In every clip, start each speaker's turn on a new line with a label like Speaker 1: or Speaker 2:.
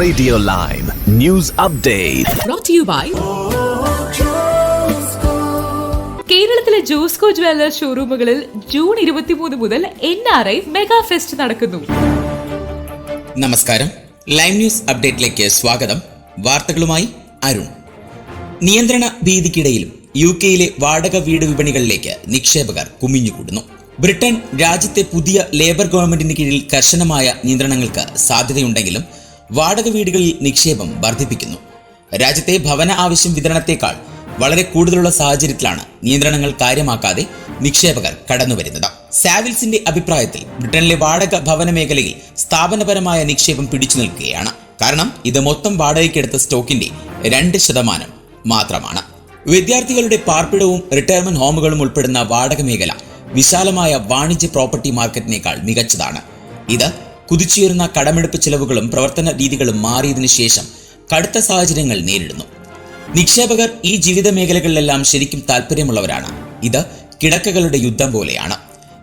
Speaker 1: Radio Lime. News Update.
Speaker 2: brought to you by കേരളത്തിലെ Josco jewellers ഷോറൂമുകളിൽ June ഇരുപത്തിമൂന്ന് മുതൽ N R I mega fest നടക്കുന്നു.
Speaker 3: നമസ്കാരം. ലൈവ് ന്യൂസ് അപ്ഡേറ്റിലേക്ക് സ്വാഗതം. വാർത്തകളുമായി അരുൺ. നിയന്ത്രണ ഭീതിക്കിടയിലും യു കെയിലെ വാടക വീട് വിപണികളിലേക്ക് നിക്ഷേപകർ കുമിഞ്ഞുകൂടുന്നു. ബ്രിട്ടൻ രാജ്യത്തെ പുതിയ ലേബർ ഗവൺമെന്റിന് കീഴിൽ കർശനമായ നിയന്ത്രണങ്ങൾക്ക് സാധ്യതയുണ്ടെങ്കിലും വാടക വീടുകളിൽ നിക്ഷേപം വർദ്ധിപ്പിക്കുന്നു. രാജ്യത്തെ ഭവന ആവശ്യം വിതരണത്തെക്കാൾ വളരെ കൂടുതലുള്ള സാഹചര്യത്തിലാണ് നിയന്ത്രണങ്ങൾ കാര്യമാക്കാതെ നിക്ഷേപകർ കടന്നുവരുന്നത്. സാവിൽസിന്റെ അഭിപ്രായത്തിൽ ബ്രിട്ടനിലെ വാടക ഭവന മേഖലയിൽ സ്ഥാപനപരമായ നിക്ഷേപം പിടിച്ചു നിൽക്കുകയാണ്. കാരണം ഇത് മൊത്തം വാടകയ്ക്കെടുത്ത സ്റ്റോക്കിന്റെ രണ്ട് ശതമാനം മാത്രമാണ്. വിദ്യാർത്ഥികളുടെ പാർപ്പിടവും റിട്ടയർമെന്റ് ഹോമുകളും ഉൾപ്പെടുന്ന വാടക മേഖല വിശാലമായ വാണിജ്യ പ്രോപ്പർട്ടി മാർക്കറ്റിനേക്കാൾ മികച്ചതാണ്. ഇത് കുതിച്ചുയരുന്ന കടമെടുപ്പ് ചെലവുകളും പ്രവർത്തന രീതികളും മാറിയതിനു ശേഷം കടുത്ത സാഹചര്യങ്ങൾ നേരിടുന്നു. നിക്ഷേപകർ ഈ ജീവിത മേഖലകളിലെല്ലാം ശരിക്കും താല്പര്യമുള്ളവരാണ് ഇത് കിടക്കകളുടെ യുദ്ധം പോലെയാണ്.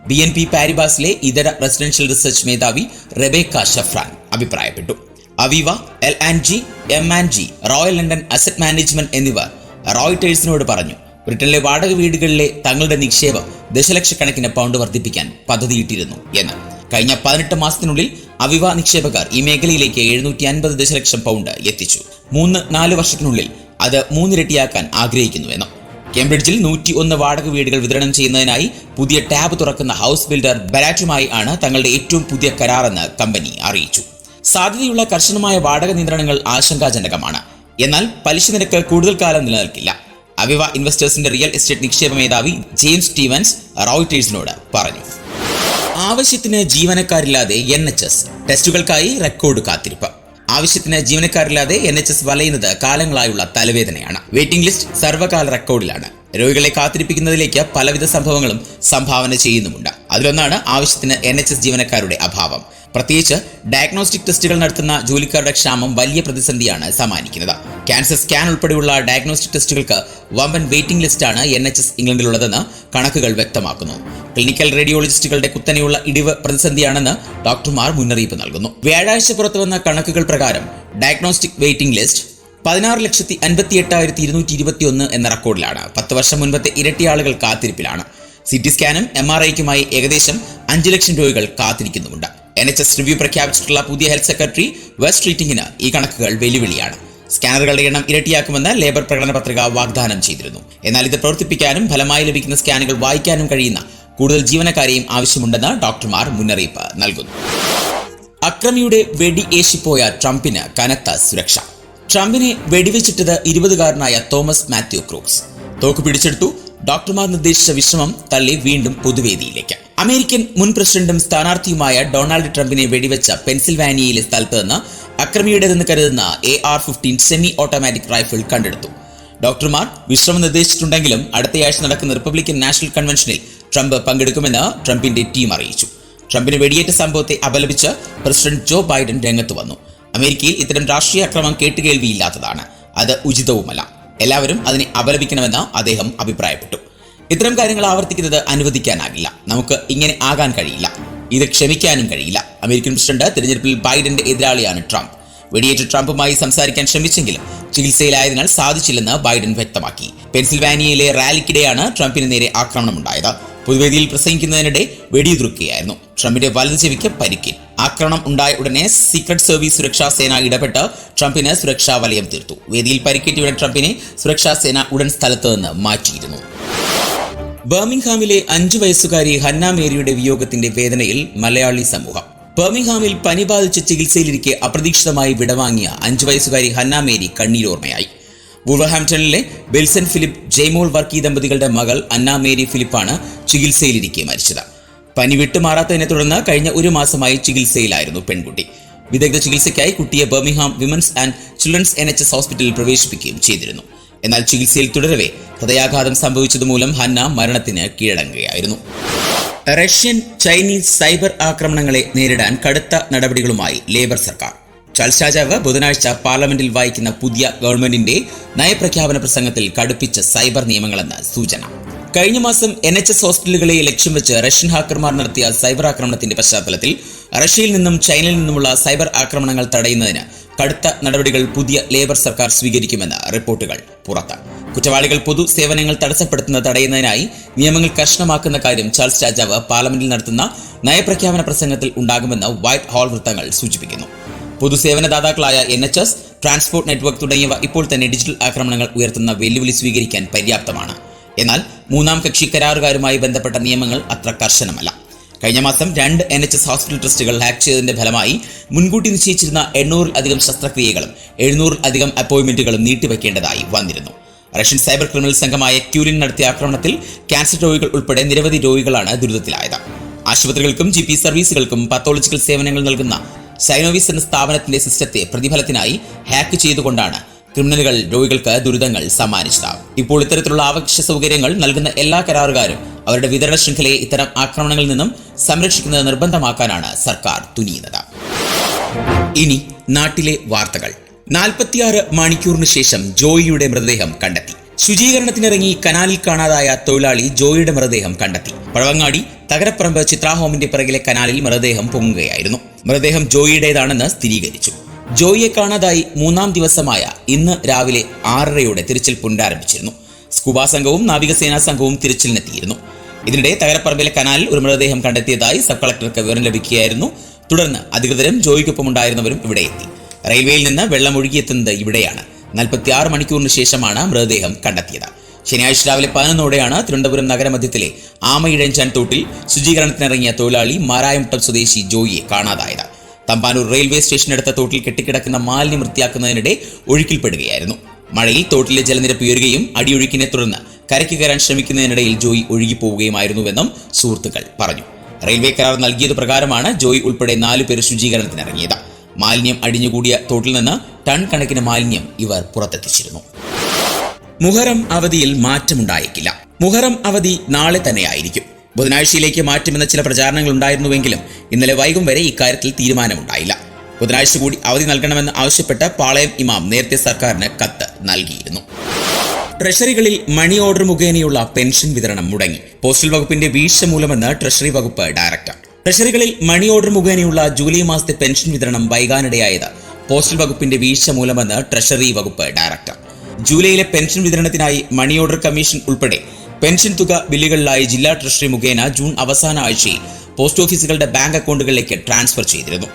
Speaker 3: ബി എൻ പി പാരിബാസിലെ ഇതര റെസിഡൻഷ്യൽ റിസർച്ച് മേധാവി റെബേക്ക ഷഫ്രാൻ അഭിപ്രായപ്പെട്ടു. Aviva L and G M and G royal London asset management എന്നിവർ റോയിട്ടേഴ്സിനോട് പറഞ്ഞു ബ്രിട്ടനിലെ വാടക വീടുകളിലെ തങ്ങളുടെ നിക്ഷേപം ദശലക്ഷക്കണക്കിന് പൗണ്ട് വർദ്ധിപ്പിക്കാൻ പദ്ധതിയിട്ടിരുന്നു എന്ന്. കഴിഞ്ഞ പതിനെട്ട് മാസത്തിനുള്ളിൽ അവിവ നിക്ഷേപകർ ഈ മേഖലയിലേക്ക് എഴുന്നൂറ്റി അൻപത് ദശലക്ഷം പൗണ്ട് എത്തിച്ചു. മൂന്ന് നാല് വർഷത്തിനുള്ളിൽ അത് മൂന്നിരട്ടിയാക്കാൻ ആഗ്രഹിക്കുന്നുവെന്നും. കേംബ്രിഡ്ജിൽ നൂറ്റി ഒന്ന് വാടക വീടുകൾ വിതരണം ചെയ്യുന്നതിനായി പുതിയ ടാബ് തുറക്കുന്ന ഹൗസ് ബിൽഡർ ബരാറ്റുമായി ആണ് തങ്ങളുടെ ഏറ്റവും പുതിയ കരാറെന്ന് കമ്പനി അറിയിച്ചു. സാധ്യതയുള്ള കർശനമായ വാടക നിയന്ത്രണങ്ങൾ ആശങ്കാജനകമാണ്. എന്നാൽ പലിശ നിരക്ക് കൂടുതൽ കാലം നിലനിൽക്കില്ല. അവിവ ഇൻവെസ്റ്റേഴ്സിന്റെ റിയൽ എസ്റ്റേറ്റ് നിക്ഷേപ മേധാവി ജെയിംസ് സ്റ്റീവൻസ് റോയിറ്റേഴ്സിനോട് പറഞ്ഞു. ആവശ്യത്തിന് ജീവനക്കാരില്ലാതെ എൻ എച്ച് എസ് ടെസ്റ്റുകൾക്കായി റെക്കോർഡ് കാത്തിരിപ്പ്. ആവശ്യത്തിന് ജീവനക്കാരില്ലാതെ എൻ എച്ച് എസ് വലയുന്നത് കാലങ്ങളായുള്ള തലവേദനയാണ്. വെയിറ്റിംഗ് ലിസ്റ്റ് സർവകാല റെക്കോർഡിലാണ്. രോഗികളെ കാത്തിരിപ്പിക്കുന്നതിലേക്ക് പലവിധ സംഭവങ്ങളും സംഭാവന ചെയ്യുന്നുമുണ്ട്. അതിലൊന്നാണ് ആവശ്യത്തിന് എൻ എച്ച് എസ് ജീവനക്കാരുടെ അഭാവം. പ്രത്യേകിച്ച് ഡയഗ്നോസ്റ്റിക് ടെസ്റ്റുകൾ നടത്തുന്ന ജോലിക്കാരുടെ ക്ഷാമം വലിയ പ്രതിസന്ധിയാണ് സമ്മാനിക്കുന്നത്. ക്യാൻസർ സ്കാൻ ഉൾപ്പെടെയുള്ള ഡയഗ്നോസ്റ്റിക് ടെസ്റ്റുകൾക്ക് വമ്പൻ വെയിറ്റിംഗ് ലിസ്റ്റാണ് എൻ എച്ച് എസ് ഇംഗ്ലണ്ടിലുള്ളതെന്ന് കണക്കുകൾ വ്യക്തമാക്കുന്നു. ക്ലിനിക്കൽ റേഡിയോളജിസ്റ്റുകളുടെ കുത്തനെയുള്ള ഇടിവ് പ്രതിസന്ധിയാണെന്ന് ഡോക്ടർമാർ മുന്നറിയിപ്പ് നൽകുന്നു. വ്യാഴാഴ്ച പുറത്തുവന്ന കണക്കുകൾ പ്രകാരം ഡയഗ്നോസ്റ്റിക് വെയിറ്റിംഗ് ലിസ്റ്റ് പതിനാറ് ലക്ഷത്തി അൻപത്തി എട്ടായിരത്തി ഇരുന്നൂറ്റി ഇരുപത്തി ഒന്ന് എന്ന റെക്കോർഡിലാണ്. പത്ത് വർഷം മുൻപത്തെ ഇരട്ടി ആളുകൾ കാത്തിരിപ്പിലാണ്. സി ടി സ്കാനും എം ആർ ഐക്കുമായി ഏകദേശം അഞ്ച് ലക്ഷം രൂപകൾ കാത്തിരിക്കുന്നുമുണ്ട്. എൻ എച്ച് എസ് റിവ്യൂ പ്രഖ്യാപിച്ചിട്ടുള്ള പുതിയ ഹെൽത്ത് സെക്രട്ടറി വെസ്റ്റ് ട്രീറ്റിംഗിന് ഈ കണക്കുകൾ വെല്ലുവിളിയാണ്. സ്കാനറുകളുടെ എണ്ണം ഇരട്ടിയാക്കുമെന്ന് ലേബർ പ്രകടന പത്രിക വാഗ്ദാനം ചെയ്തിരുന്നു. എന്നാൽ ഇത് പ്രവർത്തിപ്പിക്കാനും ഫലമായി ലഭിക്കുന്ന സ്കാനുകൾ വായിക്കാനും കഴിയുന്ന കൂടുതൽ ജീവനക്കാരെയും ആവശ്യമുണ്ടെന്ന് ഡോക്ടർമാർ മുന്നറിയിപ്പ് നൽകുന്നു. അക്രമിയുടെ വെടി ഏശിപ്പോയ ട്രംപിന് കനത്ത സുരക്ഷ. ട്രംപിനെ വെടിവെച്ചിട്ടത് ഇരുപതുകാരനായ തോമസ് മാത്യു ക്രൂക്സ്. തോക്ക് പിടിച്ചെടുത്തു. ഡോക്ടർമാർ നിർദ്ദേശിച്ച വിശ്രമം തള്ളി വീണ്ടും പൊതുവേദിയിലേക്ക്. അമേരിക്കൻ മുൻ പ്രസിഡന്റും സ്ഥാനാർത്ഥിയുമായ ഡൊണാൾഡ് ട്രംപിനെ വെടിവെച്ച പെൻസിൽവാനിയയിലെ സ്ഥലത്ത് നിന്ന് അക്രമിയുടേതെന്ന് കരുതുന്ന A R fifteen semi automatic rifle കണ്ടെടുത്തു. ഡോക്ടർമാർ വിശ്രമം നിർദ്ദേശിച്ചിട്ടുണ്ടെങ്കിലും അടുത്തയാഴ്ച നടക്കുന്ന റിപ്പബ്ലിക്കൻ നാഷണൽ കൺവെൻഷനിൽ ട്രംപ് പങ്കെടുക്കുമെന്ന് ട്രംപിന്റെ ടീം അറിയിച്ചു. ട്രംപിന് വെടിയേറ്റ സംഭവത്തെ അപലപിച്ച് പ്രസിഡന്റ് ജോ ബൈഡൻ രംഗത്ത് വന്നു. അമേരിക്കയിൽ ഇത്തരം രാഷ്ട്രീയ അക്രമം കേട്ടുകേൾവിയില്ലാത്തതാണ്. അത് ഉചിതവുമല്ല. എല്ലാവരും അതിനെ അപലപിക്കണമെന്ന് അദ്ദേഹം അഭിപ്രായപ്പെട്ടു. ഇത്തരം കാര്യങ്ങൾ ആവർത്തിക്കുന്നത് അനുവദിക്കാനാകില്ല. നമുക്ക് ഇങ്ങനെ ആകാൻ കഴിയില്ല. ഇത് ക്ഷമിക്കാനും കഴിയില്ല. അമേരിക്കൻ പ്രസിഡന്റ് തിരഞ്ഞെടുപ്പിൽ ബൈഡന്റെ എതിരാളിയാണ് ട്രംപ്. വെടിയേറ്റ ട്രംപുമായി സംസാരിക്കാൻ ശ്രമിച്ചെങ്കിലും ചികിത്സയിലായതിനാൽ സാധിച്ചില്ലെന്ന് ബൈഡൻ വ്യക്തമാക്കി. പെൻസിൽവാനിയയിലെ റാലിക്കിടെയാണ് ട്രംപിന് നേരെ ആക്രമണമുണ്ടായത്. പൊതുവേദിയിൽ പ്രസംഗിക്കുന്നതിനിടെ വെടിയുതിർക്കുകയായിരുന്നു. ട്രംപിന്റെ വലതു ചെവിക്ക് പരിക്കേറ്റു ആക്രമണം ഉണ്ടായ ഉടനെ സീക്രട്ട് സർവീസ് സുരക്ഷാ സേന ഇടപെട്ട് ട്രംപിന് സുരക്ഷാ വലയം തീർത്തു. വേദിയിൽ പരിക്കേറ്റയുടൻ ട്രംപിനെ സുരക്ഷാ സേന ഉടൻ സ്ഥലത്ത് നിന്ന് മാറ്റിയിരുന്നു. ബർമിംഗ്ഹാമിലെ അഞ്ചു വയസ്സുകാരി ഹന്ന മേരിയുടെ വിയോഗത്തിന്റെ വേദനയിൽ മലയാളി സമൂഹം. ബർമിംഗ്ഹാമിൽ പനി ബാധിച്ച് ചികിത്സയിലിരിക്കെ അപ്രതീക്ഷിതമായി വിടവാങ്ങിയ അഞ്ചു വയസ്സുകാരി ഹന്ന മേരി കണ്ണീരോർമ്മയായി. വൂവർഹാംപ്ടണിലെ ബെൽസൺ ഫിലിപ്പ് ജെയ്മോൾ വർക്കി ദമ്പതികളുടെ മകൾ അന്ന മേരി ഫിലിപ്പാണ് ചികിത്സയിലിരിക്കെ മരിച്ചത്. പനി വിട്ടുമാറാത്തതിനെ തുടർന്ന് കഴിഞ്ഞ ഒരു മാസമായി ചികിത്സയിലായിരുന്നു പെൺകുട്ടി. വിദഗ്ധ ചികിത്സയ്ക്കായി കുട്ടിയെ Birmingham women's and children's N H S ഹോസ്പിറ്റലിൽ പ്രവേശിപ്പിക്കുകയും ചെയ്തിരുന്നു. എന്നാൽ ചികിത്സയിൽ തുടരവേ ഹൃദയാഘാതം സംഭവിച്ചതുമൂലം ഹന്ന മരണത്തിന് കീഴടങ്ങുകയായിരുന്നു. റഷ്യൻ ചൈനീസ് സൈബർ ആക്രമണങ്ങളെ നേരിടാൻ കടുത്ത നടപടികളുമായി ലേബർ സർക്കാർ. ചാൾസ് രാജാവ് ബുധനാഴ്ച പാർലമെന്റിൽ വായിക്കുന്ന പുതിയ ഗവൺമെന്റിന്റെ നയപ്രഖ്യാപന പ്രസംഗത്തിൽ കടുപ്പിച്ച സൈബർ നിയമങ്ങളെന്ന് സൂചന. കഴിഞ്ഞ മാസം എൻ എച്ച് എസ് ഹോസ്പിറ്റലുകളെ ലക്ഷ്യം വെച്ച് റഷ്യൻ ഹാക്കർമാർ നടത്തിയ സൈബർ ആക്രമണത്തിന്റെ പശ്ചാത്തലത്തിൽ റഷ്യയിൽ നിന്നും ചൈനയിൽ നിന്നുമുള്ള സൈബർ ആക്രമണങ്ങൾ തടയുന്നതിന് കടുത്ത നടപടികൾ പുതിയ ലേബർ സർക്കാർ സ്വീകരിക്കുമെന്ന് റിപ്പോർട്ടുകൾ പുറത്ത്. കുറ്റവാളികൾ പൊതു സേവനങ്ങൾ തടസ്സപ്പെടുത്തുന്നത് തടയുന്നതിനായി നിയമങ്ങൾ കർശനമാക്കുന്ന കാര്യം ചാൾസ് രാജാവ് പാർലമെന്റിൽ നടത്തുന്ന നയപ്രഖ്യാപന പ്രസംഗത്തിൽ ഉണ്ടാകുമെന്ന് വൈറ്റ് ഹാൾ വൃത്തങ്ങൾ സൂചിപ്പിക്കുന്നു. പൊതുസേവനദാതാക്കളായ N H S transport network തുടങ്ങിയവ ഇപ്പോൾ തന്നെ ഡിജിറ്റൽ ആക്രമണങ്ങൾ ഉയർത്തുന്ന വെല്ലുവിളി സ്വീകരിക്കാൻ പര്യാപ്തമാണ്. എന്നാൽ മൂന്നാം കക്ഷി കരാറുകാരുമായി ബന്ധപ്പെട്ട നിയമങ്ങൾ അത്ര കർശനമല്ല. കഴിഞ്ഞ മാസം രണ്ട് എൻ എച്ച് എസ് ഹോസ്പിറ്റൽ ട്രസ്റ്റുകൾ ഹാക്ക് ചെയ്തതിന്റെ ഫലമായി മുൻകൂട്ടി നിശ്ചയിച്ചിരുന്ന എണ്ണൂറിൽ അധികം ശസ്ത്രക്രിയകളും എഴുന്നൂറിൽ അധികം അപ്പോയിന്റ്മെന്റുകളും നീട്ടിവെക്കേണ്ടതായി വന്നിരുന്നു. റഷ്യൻ സൈബർ ക്രിമിനൽ സംഘമായ ക്യൂരിൻ നടത്തിയ ആക്രമണത്തിൽ ക്യാൻസർ രോഗികൾ ഉൾപ്പെടെ നിരവധി രോഗികളാണ് ദുരിതത്തിലായത്. ആശുപത്രികൾക്കും ജി സർവീസുകൾക്കും പത്തോളജിക്കൽ സേവനങ്ങൾ നൽകുന്ന സൈനോവിസ് എന്ന സ്ഥാപനത്തിന്റെ സിസ്റ്റത്തെ പ്രതിഫലത്തിനായി ഹാക്ക് ചെയ്തുകൊണ്ടാണ് ക്രിമിനലുകൾ രോഗികൾക്ക് ദുരിതങ്ങൾ സമ്മാനിച്ചത്. ഇപ്പോൾ ഇത്തരത്തിലുള്ള ആവശ്യ സൗകര്യങ്ങൾ നൽകുന്ന എല്ലാ കരാറുകാരും അവരുടെ വിതരണ ശൃംഖലയെ ഇത്തരം ആക്രമണങ്ങളിൽ നിന്നും സംരക്ഷിക്കുന്നത് നിർബന്ധമാക്കാനാണ് സർക്കാർ തുനിയുന്നത്. ഇനി നാട്ടിലെ വാർത്തകൾ. നാൽപ്പത്തിയാറ് മണിക്കൂറിന് ശേഷം ജോയിയുടെ മൃതദേഹം കണ്ടെത്തി. ശുചീകരണത്തിനിറങ്ങി കനാലിൽ കാണാതായ തൊഴിലാളി ജോയിയുടെ മൃതദേഹം കണ്ടെത്തി. പഴവങ്ങാടി തകരപ്പറമ്പ് ചിത്രാഹോമിന്റെ പിറകിലെ കനാലിൽ മൃതദേഹം പൊങ്ങുകയായിരുന്നു. മൃതദേഹം ജോയിയുടേതാണെന്ന് സ്ഥിരീകരിച്ചു. ജോയിയെ കാണാതായി മൂന്നാം ദിവസമായ ഇന്ന് രാവിലെ ആറരയോടെ തിരച്ചിൽ പുനരാരംഭിച്ചിരുന്നു. സ്കൂബ സംഘവും നാവികസേനാ സംഘവും തിരച്ചിലിനെത്തിയിരുന്നു. ഇതിനിടെ തകരപ്പറമ്പിലെ കനാലിൽ ഒരു മൃതദേഹം കണ്ടെത്തിയതായി സബ് കളക്ടർക്ക് വിവരം ലഭിക്കുകയായിരുന്നു. തുടർന്ന് അധികൃതരും ജോയിക്കൊപ്പം ഉണ്ടായിരുന്നവരും ഇവിടെ എത്തി. റെയിൽവേയിൽ നിന്ന് വെള്ളം ഒഴുകിയെത്തുന്നത് ഇവിടെയാണ്. നാൽപ്പത്തിയാറ് മണിക്കൂറിന് ശേഷമാണ് മൃതദേഹം കണ്ടെത്തിയത്. ശനിയാഴ്ച രാവിലെ പതിനൊന്നോടെയാണ് തിരുവനന്തപുരം നഗരമധ്യത്തിലെ ആമയിഴഞ്ചാൻ തോട്ടിൽ ശുചീകരണത്തിനിറങ്ങിയ തൊഴിലാളി മാരായമുട്ടം സ്വദേശി ജോയിയെ കാണാതായത്. തമ്പാനൂർ റെയിൽവേ സ്റ്റേഷനടുത്ത തോട്ടിൽ കെട്ടിക്കിടക്കുന്ന മാലിന്യം വൃത്തിയാക്കുന്നതിനിടെ ഒഴുക്കിൽപ്പെടുകയായിരുന്നു. മഴയിൽ തോട്ടിലെ ജലനിരപ്പ് ഉയരുകയും അടിയൊഴുക്കിനെ തുടർന്ന് കരയ്ക്ക് കയറാൻ ശ്രമിക്കുന്നതിനിടയിൽ ജോയി ഒഴുകിപ്പോവുകയുമായിരുന്നുവെന്നും സുഹൃത്തുക്കൾ പറഞ്ഞു. റെയിൽവേ കരാർ നൽകിയത് പ്രകാരമാണ് ജോയി ഉൾപ്പെടെ നാലു പേർ ശുചീകരണത്തിനിറങ്ങിയത്. മാലിന്യം അടിഞ്ഞുകൂടിയ തോട്ടിൽ നിന്ന് ടൺ കണക്കിന് മാലിന്യം ഇവർ പുറത്തെത്തിച്ചിരുന്നു. മുഹറം അവധിയിൽ മാറ്റമുണ്ടായേക്കില്ല. മുഹറം അവധി നാളെ തന്നെയായിരിക്കും. ബുധനാഴ്ചയിലേക്ക് മാറ്റുമെന്ന ചില പ്രചാരണങ്ങൾ ഉണ്ടായിരുന്നുവെങ്കിലും ഇന്നലെ വൈകും വരെ ഇക്കാര്യത്തിൽ തീരുമാനമുണ്ടായില്ല. ബുധനാഴ്ച കൂടി അവധി നൽകണമെന്ന് ആവശ്യപ്പെട്ട് പാളയം ഇമാം നേരത്തെ സർക്കാരിന് കത്ത് നൽകിയിരുന്നു. ട്രഷറികളിൽ മണി ഓർഡർ മുഖേനയുള്ള പെൻഷൻ വിതരണം മുടങ്ങി. പോസ്റ്റൽ വകുപ്പിന്റെ വീഴ്ച മൂലമെന്ന് ട്രഷറി വകുപ്പ് ഡയറക്ടർ. ട്രഷറികളിൽ മണി ഓർഡർ മുഖേനയുള്ള ജൂലൈ മാസത്തെ പെൻഷൻ വിതരണം വൈകാനിടയായത് പോസ്റ്റൽ വകുപ്പിന്റെ വീഴ്ച മൂലമെന്ന് ട്രഷറി വകുപ്പ് ഡയറക്ടർ. ജൂലൈയിലെ പെൻഷൻ വിതരണത്തിനായി മണി ഓർഡർ കമ്മീഷൻ ഉൾപ്പെടെ പെൻഷൻ തുക ബില്ലുകളിലായി ജില്ലാ ട്രഷറി മുഖേന ജൂൺ അവസാന ആഴ്ചയിൽ പോസ്റ്റ് ഓഫീസുകളുടെ ബാങ്ക് അക്കൗണ്ടുകളിലേക്ക് ട്രാൻസ്ഫർ ചെയ്തിരുന്നു.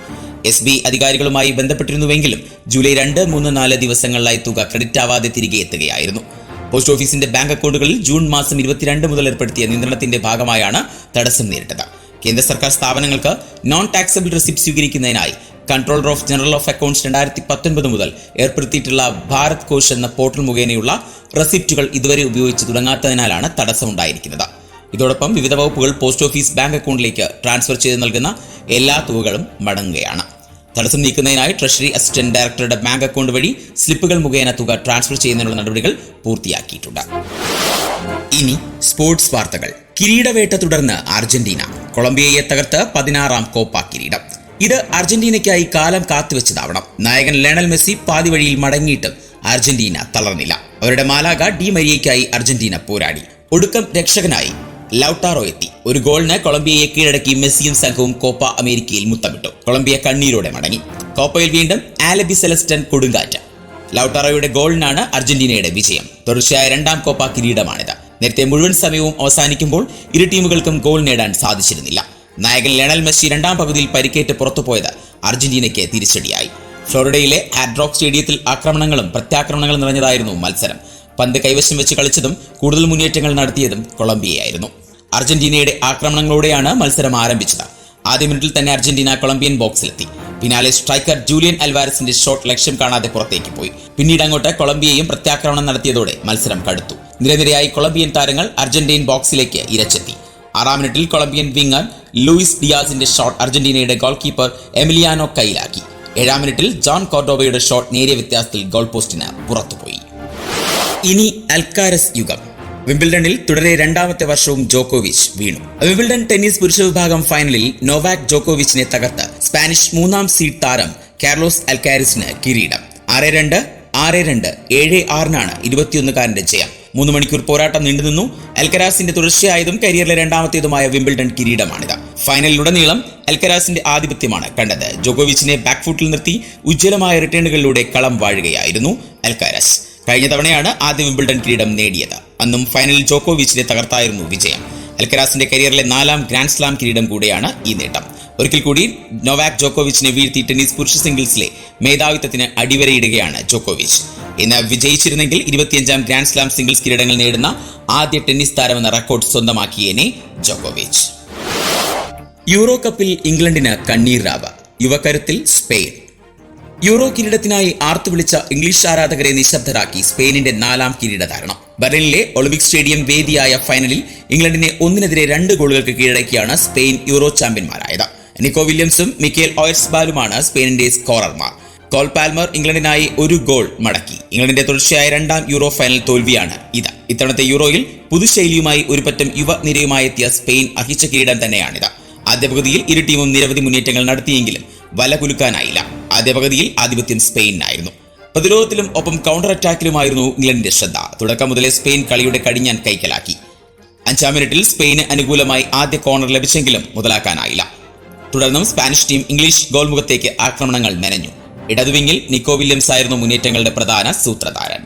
Speaker 3: എസ് ബി അധികാരികളുമായി ബന്ധപ്പെട്ടിരുന്നുവെങ്കിലും ജൂലൈ രണ്ട് മൂന്ന് നാല് ദിവസങ്ങളിലായി തുക ക്രെഡിറ്റ് ആവാതെ തിരികെ എത്തുകയായിരുന്നു. പോസ്റ്റ് ഓഫീസിന്റെ ബാങ്ക് അക്കൗണ്ടുകളിൽ ജൂൺ മാസം ഇരുപത്തിരണ്ട് മുതൽ ഏർപ്പെടുത്തിയ നിയന്ത്രണത്തിന്റെ ഭാഗമായാണ് തടസ്സം നേരിട്ടത്. കേന്ദ്ര സർക്കാർ സ്ഥാപനങ്ങൾക്ക് non taxable receipt സ്വീകരിക്കുന്നതിനായി controller of general of accounts രണ്ടായിരത്തി പത്തൊൻപത് മുതൽ ഏർപ്പെടുത്തിയിട്ടുള്ള ഭാരത് കോഷ് എന്ന പോർട്ടൽ മുഖേനയുള്ള റെസിപ്റ്റുകൾ ഇതുവരെ ഉപയോഗിച്ച് തുടങ്ങാത്തതിനാലാണ് തടസ്സമുണ്ടായിരിക്കുന്നത്. ഇതോടൊപ്പം വിവിധ വകുപ്പുകൾ പോസ്റ്റ് ഓഫീസ് ബാങ്ക് അക്കൗണ്ടിലേക്ക് ട്രാൻസ്ഫർ ചെയ്ത് നൽകുന്ന എല്ലാ തുകകളും മടങ്ങുകയാണ്. തടസ്സം നീക്കുന്നതിനായി ട്രഷറി അസിസ്റ്റന്റ് ഡയറക്ടറുടെ ബാങ്ക് അക്കൗണ്ട് വഴി സ്ലിപ്പുകൾ മുഖേന തുക ട്രാൻസ്ഫർ ചെയ്യുന്നതിനുള്ള നടപടികൾ പൂർത്തിയാക്കിയിട്ടുണ്ട്. ഇനി സ്പോർട്സ് വാർത്തകൾ. കിരീടവേട്ട തുടർന്ന് അർജന്റീന. കൊളംബിയയെ തകർത്ത് പതിനാറാം കോപ്പ കിരീടം. ഇത് അർജന്റീനയ്ക്കായി കാലം കാത്തുവെച്ചതാവണം. നായകൻ ലയണൽ മെസ്സി പാതി വഴിയിൽ മടങ്ങിയിട്ടും അർജന്റീന തളർന്നില്ല. അവരുടെ മാലാക ഡി മരിയയ്ക്കായി അർജന്റീന പോരാടി. ഒടുക്കം രക്ഷകനായി ലൗട്ടാറോ എത്തി. ഒരു ഗോളിന് കൊളംബിയയെ കീഴടക്കി മെസ്സിയും സംഘവും കോപ്പ അമേരിക്കയിൽ മുത്തമിട്ടു. കൊളംബിയ കണ്ണീരോടെ മടങ്ങി. കോപ്പയിൽ വീണ്ടും ആലബി സെലസ്റ്റൻ കൊടുങ്കാറ്റ്. ലൗട്ടാറോയുടെ ഗോളിനാണ് അർജന്റീനയുടെ വിജയം. തുടർച്ചയായ രണ്ടാം കോപ്പ കിരീടമാണിത്. നേരത്തെ മുഴുവൻ സമയവും അവസാനിക്കുമ്പോൾ ഇരു ടീമുകൾക്കും ഗോൾ നേടാൻ സാധിച്ചിരുന്നില്ല. നായകൻ ലയണൽ മെസ്സി രണ്ടാം പകുതിയിൽ പരിക്കേറ്റ് പുറത്തുപോയത് അർജന്റീനയ്ക്ക് തിരിച്ചടിയായി. ഫ്ലോറിഡയിലെ ആഡ്രോക് സ്റ്റേഡിയത്തിൽ ആക്രമണങ്ങളും പ്രത്യാക്രമണങ്ങളും നിറഞ്ഞതായിരുന്നു മത്സരം. പന്ത് കൈവശം വെച്ച് കളിച്ചതും കൂടുതൽ മുന്നേറ്റങ്ങൾ നടത്തിയതും കൊളംബിയയായിരുന്നു. അർജന്റീനയുടെ ആക്രമണങ്ങളോടെയാണ് മത്സരം ആരംഭിച്ചത്. ആദ്യ മിനിറ്റിൽ തന്നെ അർജന്റീന കൊളംബിയൻ ബോക്സിലെത്തി. പിന്നാലെ സ്ട്രൈക്കർ ജൂലിയൻ അൽവാരസിന്റെ ഷോട്ട് ലക്ഷ്യം കാണാതെ പുറത്തേക്ക് പോയി. പിന്നീട് അങ്ങോട്ട് കൊളംബിയയും പ്രത്യാക്രമണം നടത്തിയതോടെ മത്സരം കടുത്തു. നിരനിരയായി കൊളംബിയൻ താരങ്ങൾ അർജന്റീൻ ബോക്സിലേക്ക് ഇരച്ചെത്തി. ആറാം മിനിറ്റിൽ കൊളംബിയൻ വിങ്ങർ ലൂയിസ് ഡിയാസിന്റെ ഷോട്ട് അർജന്റീനയുടെ ഗോൾ കീപ്പർ എമിലിയാനോ കൈയിലാക്കി ഏഴാം മിനിറ്റിൽ ജോൺ കോർഡോവയുടെ ഷോട്ട് നേരിയ വ്യത്യാസത്തിൽ ഗോൾ പോസ്റ്റിന് പുറത്തുപോയി. ഇനി അൽക്കാരസ് യുഗം. വിംബിൾഡണിൽ തുടരെ രണ്ടാമത്തെ വർഷവും ജോക്കോവിച്ച് വീണു. വിംബിൾഡൺ ടെന്നീസ് പുരുഷ വിഭാഗം ഫൈനലിൽ നോവാക് ജോക്കോവിച്ചിനെ തകർത്ത്. സ്പാനിഷ് മൂന്നാം സീഡ് താരം കാർലോസ് അൽക്കാരിസിന് കിരീടം. ആറ് രണ്ട് ആറ് രണ്ട് ഏഴ് ആറിനാണ് ഇരുപത്തിയൊന്നുകാരന്റെ ജയം. മൂന്ന് മണിക്കൂർ പോരാട്ടം നീണ്ടു നിന്നു. അൽക്കരാസിന്റെ തുടർച്ചയായതും കരിയറിലെ രണ്ടാമത്തേതുമായ വിംബിൾഡൺ കിരീടമാണിത്. ഫൈനലിലുടനീളം അൽക്കരാസിന്റെ ആധിപത്യമാണ് കണ്ടത്. ജോക്കോവിച്ചിനെ ബാക്ക്ഫുട്ടിൽ നിർത്തി ഉജ്ജ്വലമായ റിട്ടേണുകളിലൂടെ കളം വാഴുകയായിരുന്നു അൽക്കാരാസ്. കഴിഞ്ഞ തവണയാണ് ആദ്യ വിംബിൾഡൺ കിരീടം നേടിയത്. അന്നും ഫൈനലിൽ ജോക്കോവിച്ചിനെ തകർത്തായിരുന്നു വിജയം. അൽക്കരാസിന്റെ കരിയറിലെ നാലാം ഗ്രാൻഡ് സ്ലാം കിരീടം കൂടിയാണ് ഈ നേട്ടം. ഒരിക്കൽ കൂടി നൊവാക് ജോക്കോവിച്ചിനെ വീഴ്ത്തി ടെന്നീസ് പുരുഷ സിംഗിൾസിലെ മേധാവിത്വത്തിന് അടിവരയിടുകയാണ് ജോക്കോവിച്ച്. ഇന്ന് വിജയിച്ചിരുന്നെങ്കിൽ ഇരുപത്തിയഞ്ചാം ഗ്രാൻഡ് സ്ലാം സിംഗിൾസ് കിരീടങ്ങൾ നേടുന്ന ആദ്യ ടെന്നീസ് താരമെന്ന റെക്കോർഡ് സ്വന്തമാക്കിയേനെ ജോക്കോവിച്ച് യൂറോ കപ്പിൽ ഇംഗ്ലണ്ടിന് കണ്ണീർ രാവ്. യുവകരുത്തിൽ സ്പെയിൻ. യൂറോ കിരീടത്തിനായി ആർത്തുവിളിച്ച ഇംഗ്ലീഷ് ആരാധകരെ നിശബ്ദരാക്കി സ്പെയിനിന്റെ നാലാം കിരീടധാരണം ബർലിനിലെ ഒളിമ്പിക് സ്റ്റേഡിയം വേദിയായ ഫൈനലിൽ ഇംഗ്ലണ്ടിനെ ഒന്നിനെതിരെ രണ്ട് ഗോളുകൾക്ക് കീഴടക്കിയാണ് സ്പെയിൻ യൂറോ ചാമ്പ്യന്മാരായത്. നിക്കോ വില്യംസും മിക്കേൽ ഓയർസ്ബാലുമാണ് സ്പെയിനിന്റെ സ്കോറർമാർ കോൾ പാൽമർ ഇംഗ്ലണ്ടിനായി ഒരു ഗോൾ മടക്കി. ഇംഗ്ലണ്ടിന്റെ തുടർച്ചയായ രണ്ടാം യൂറോ ഫൈനൽ തോൽവിയാണ് ഇത്. ഇത്തവണത്തെ യൂറോയിൽ പുതുശൈലിയുമായി ഒരു പറ്റം യുവനിരയുമായി എത്തിയ സ്പെയിൻ അഹിച്ച കിരീടം തന്നെയാണിത്. ആദ്യ പകുതിയിൽ ഇരു ടീമും നിരവധി മുന്നേറ്റങ്ങൾ നടത്തിയെങ്കിലും വല കുലുക്കാനായില്ല. ആദ്യ പകുതിയിൽ ആധിപത്യം സ്പെയിനിനായിരുന്നു. പ്രതിരോധത്തിലും ഒപ്പം കൗണ്ടർ അറ്റാക്കിലുമായിരുന്നു ഇംഗ്ലണ്ടിന്റെ ശ്രദ്ധ. തുടക്കം മുതലേ സ്പെയിൻ കളിയുടെ കടിഞ്ഞാൻ കൈക്കലാക്കി. അഞ്ചാം മിനിറ്റിൽ സ്പെയിന് അനുകൂലമായി ആദ്യ കോർണർ ലഭിച്ചെങ്കിലും മുതലാക്കാനായില്ല. തുടർന്നും സ്പാനിഷ് ടീം ഇംഗ്ലീഷ് ഗോൾമുഖത്തേക്ക് ആക്രമണങ്ങൾ മെനഞ്ഞു. ഇടതുവിങ്ങിൽ നിക്കോ വില്യംസ് ആയിരുന്നു മുന്നേറ്റങ്ങളുടെ പ്രധാന സൂത്രധാരൻ.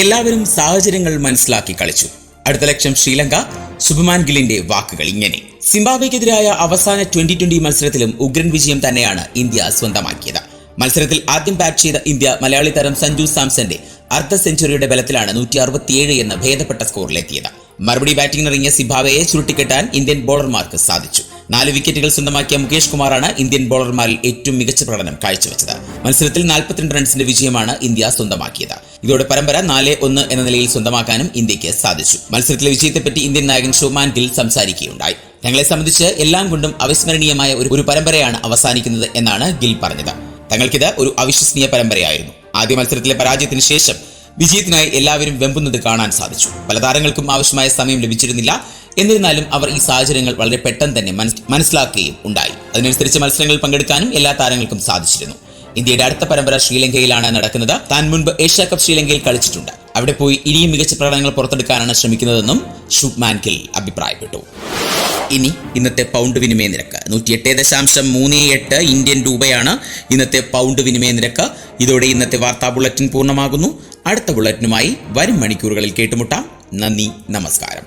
Speaker 3: എല്ലാവരും സാഹചര്യങ്ങൾ മനസ്സിലാക്കി കളിച്ചു. അടുത്ത ലക്ഷ്യം ശ്രീലങ്ക ശുഭമാൻ ഗില്ലിന്റെ വാക്കുകൾ ഇങ്ങനെ. സിംബാബ്വെക്കെതിരായ അവസാന ട്വന്റി ട്വന്റി മത്സരത്തിലും ഉഗ്രൻ വിജയം തന്നെയാണ് ഇന്ത്യ സ്വന്തമാക്കിയത്. മത്സരത്തിൽ ആദ്യം ബാറ്റ് ചെയ്ത ഇന്ത്യ മലയാളി താരം സഞ്ജു സാംസന്റെ അർദ്ധ സെഞ്ചുറിയുടെ ബലത്തിലാണ് നൂറ്റി അറുപത്തിയേഴ് എന്ന ഭേദപ്പെട്ട സ്കോറിലെത്തിയത് മറുപടി ബാറ്റിംഗിനിറങ്ങിയ സിംബാബ്വെയെ ചുരുട്ടിക്കെട്ടാൻ ഇന്ത്യൻ ബോളർമാർക്ക് സാധിച്ചു. നാല് വിക്കറ്റുകൾ സ്വന്തമാക്കിയ മുകേഷ് കുമാറാണ് ഇന്ത്യൻ ബോളർമാരിൽ ഏറ്റവും മികച്ച പ്രകടനം കാഴ്ചവെച്ചത്. മത്സരത്തിൽ നാൽപ്പത്തിരണ്ട് റൺസിന്റെ വിജയമാണ് ഇന്ത്യ സ്വന്തമാക്കിയത്. ഇതോടെ പരമ്പര നാല് ഒന്ന് എന്ന നിലയിൽ സ്വന്തമാക്കാനും ഇന്ത്യയ്ക്ക് സാധിച്ചു. മത്സരത്തിലെ വിജയത്തെപ്പറ്റി ഇന്ത്യൻ നായകൻ ഷോമാൻ ഗിൽ സംസാരിക്കുകയുണ്ടായി. തങ്ങളെ സംബന്ധിച്ച് എല്ലാം കൊണ്ടും അവിസ്മരണീയമായ ഒരു പരമ്പരയാണ് അവസാനിക്കുന്നത് എന്നാണ് ഗിൽ പറഞ്ഞത്. തങ്ങൾക്കിത് ഒരു അവിശ്വസനീയ പരമ്പരയായിരുന്നു. ആദ്യ മത്സരത്തിലെ പരാജയത്തിന് ശേഷം വിജയത്തിനായി എല്ലാവരും വെമ്പുന്നത് കാണാൻ സാധിച്ചു. പല താരങ്ങൾക്കും ആവശ്യമായ സമയം ലഭിച്ചിരുന്നില്ല. എന്നിരുന്നാലും അവർ ഈ സാഹചര്യങ്ങൾ വളരെ പെട്ടെന്ന് തന്നെ മനസ് മനസ്സിലാക്കുകയും ഉണ്ടായി. അതിനനുസരിച്ച് മത്സരങ്ങളിൽ പങ്കെടുക്കാനും എല്ലാ താരങ്ങൾക്കും സാധിച്ചിരുന്നു. ഇന്ത്യയുടെ അടുത്ത പരമ്പര ശ്രീലങ്കയിലാണ് നടക്കുന്നത്. താൻ മുൻപ് ഏഷ്യ കപ്പ് ശ്രീലങ്കയിൽ കളിച്ചിട്ടുണ്ട്. അവിടെ പോയി ഇനിയും മികച്ച പ്രകടനങ്ങൾ പുറത്തെടുക്കാനാണ് ശ്രമിക്കുന്നതെന്നും ശുഭ്മാൻ ഗിൽ അഭിപ്രായപ്പെട്ടു. ഇനി ഇന്നത്തെ പൗണ്ട് വിനിമയ നിരക്ക് നൂറ്റി എട്ട് ദശാംശം മൂന്ന് എട്ട് ഇന്ത്യൻ രൂപയാണ് ഇന്നത്തെ പൗണ്ട് വിനിമയ നിരക്ക്. ഇതോടെ ഇന്നത്തെ വാർത്താ ബുള്ളറ്റിൻ പൂർണമാകുന്നു. അടുത്ത ബുള്ളറ്റിനുമായി വരും മണിക്കൂറുകളിൽ കേട്ടുമുട്ടാം. നന്ദി നമസ്കാരം.